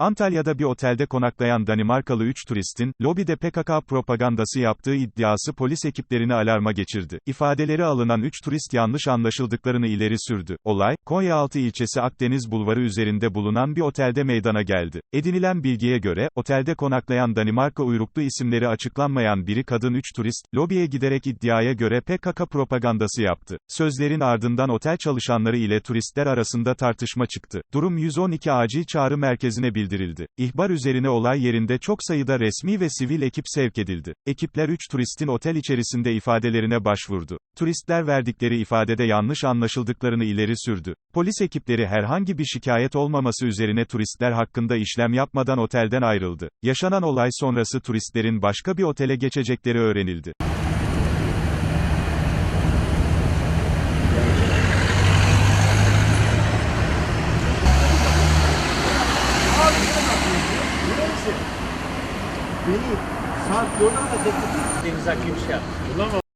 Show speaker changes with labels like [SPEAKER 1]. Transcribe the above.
[SPEAKER 1] Antalya'da bir otelde konaklayan Danimarkalı 3 turistin, lobide PKK propagandası yaptığı iddiası polis ekiplerini alarma geçirdi. İfadeleri alınan 3 turist yanlış anlaşıldıklarını ileri sürdü. Olay, Konyaaltı ilçesi Akdeniz Bulvarı üzerinde bulunan bir otelde meydana geldi. Edinilen bilgiye göre, otelde konaklayan Danimarka uyruklu isimleri açıklanmayan biri kadın 3 turist, lobiye giderek iddiaya göre PKK propagandası yaptı. Sözlerin ardından otel çalışanları ile turistler arasında tartışma çıktı. Durum 112 acil çağrı merkezine bildirildi. İhbar üzerine olay yerinde çok sayıda resmi ve sivil ekip sevk edildi. Ekipler 3 turistin otel içerisinde ifadelerine başvurdu. Turistler verdikleri ifadede yanlış anlaşıldıklarını ileri sürdü. Polis ekipleri herhangi bir şikayet olmaması üzerine turistler hakkında işlem yapmadan otelden ayrıldı. Yaşanan olay sonrası turistlerin başka bir otele geçecekleri öğrenildi.
[SPEAKER 2] Beni saat 4'e kadar bekletin.
[SPEAKER 3] Deniz Akgün şey yaptı.